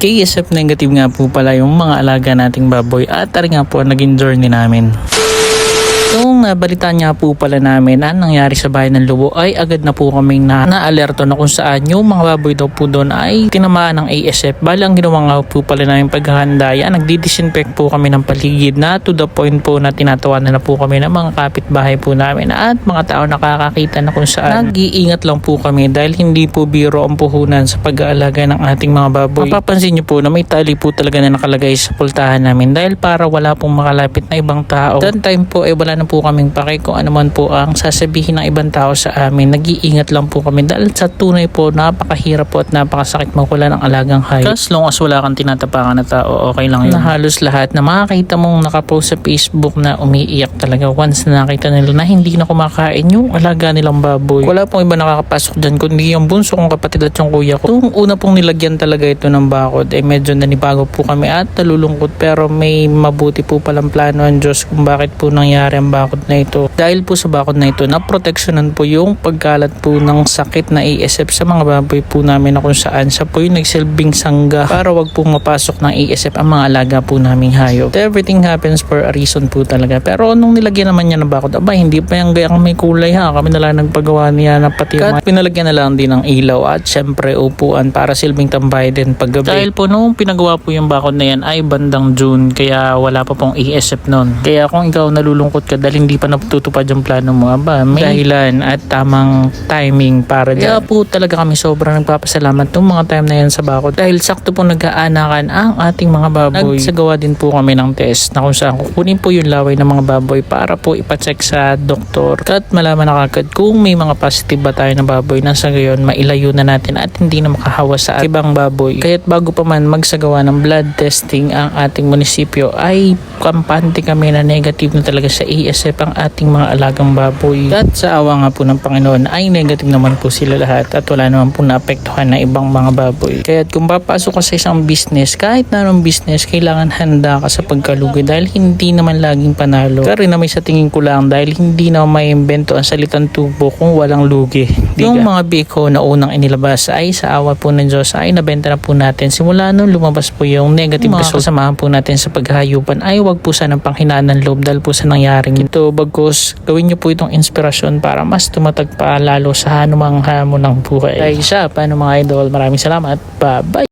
KSF negative nga po pala yung mga alaga nating baboy at tari nga po naging journey namin. Noong nabalitaan nga po pala namin na nangyari sa bahay ng Lubo ay agad na po kaming na naalerto na kung saan yung mga baboy daw po doon ay tinamaan ng ASF. Bali ang ginawa nga po pala namin paghahanda yan, nagdi-disinfect po kami ng paligid na to the point po na tinatawanan na po kami ng mga kapitbahay po namin at mga tao nakakakita na kung saan nag-iingat lang po kami dahil hindi po biro ang puhunan sa pag-aalaga ng ating mga baboy. Mapapansin niyo po na may tali po talaga na nakalagay sa pultahan namin dahil para wala pong makalapit na ibang tao. That time po ay wala na po kaming pake kung ano man po ang sasabihin ng ibang tao sa amin. Nag-iingat lang po kami dahil sa tunay po napakahirap po at napakasakit mawala ng alagang hayop. As long as wala kang tinatapakan na tao, okay lang yun. Na halos lahat na makakita mong nakapost sa Facebook na umiiyak talaga once na nakita nila na hindi na kumakain yung alaga nilang baboy. Wala pong iba nakakapasok dyan kundi yung bunso kong kapatid at yung kuya ko. Nung una pong nilagyan talaga ito ng bakod eh medyo nanibago po kami at nalulungkot pero may mabuti po palang plano ang Diyos kung bakit po nangyari ang bakod na ito. Dahil po sa bakod na ito, naproteksyonan po yung pagkalat po ng sakit na ASF sa mga baboy po namin na kung saan siya po yung nagsilbing sangga para wag po mapasok ng ASF ang mga alaga po naming hayop. Everything happens for a reason po talaga. Pero nung nilagyan naman niya ng bakod, aba hindi pa yung gayang may kulay ha. Kami na lang nagpagawa niya na pati yung mga- pinalagyan na lang din ng ilaw at syempre upuan para silbing tambay din paggabi. Dahil po nung pinagawa po yung bakod na yan ay bandang June kaya wala pa pong ASF noon. Kaya kung ikaw nalulungkot ka dahil hindi pa natutupad yung plano mo, aba may dahilan at tamang timing para dyan. Kaya po talaga kami sobrang nagpapasalamat nung mga time na yan sa bakod dahil sakto po nag-aanakan ang ating mga baboy. Nagsagawa din po kami ng test na kung saan kukunin po yung laway ng mga baboy para po ipacheck sa doktor at malaman na kagad kung may mga positive ba tayo ng baboy na sa gayon mailayo na natin at hindi na makahawa sa ibang baboy. Kaya't bago pa man magsagawa ng blood testing ang ating munisipyo ay kampante kami na negative na talaga sa ASF ang ating mga alagang baboy. At sa awa nga po ng Panginoon ay negative naman po sila lahat at wala naman po naapektuhan na ibang mga baboy. Kaya't kung papasok ka sa isang business, kahit na anong business, kailangan handa ka sa pagkalugi dahil hindi naman laging panalo. Pero na may sa tingin ko lang dahil hindi na may invento ang salitang tubo kung walang lugi. Yung mga biko na unang inilabas ay sa awa po ng Diyos ay nabenta na po natin. Simula nung lumabas po yung negative result, kasamahan po natin sa paghayupan ay wag po sanang panghinaan ng loob dahil po sa nangyaring ito. Bagkus, gawin niyo po itong inspirasyon para mas tumatag pa lalo sa anumang hamon ng buhay. Dahil siya, paano mga idol, maraming salamat. Bye-bye!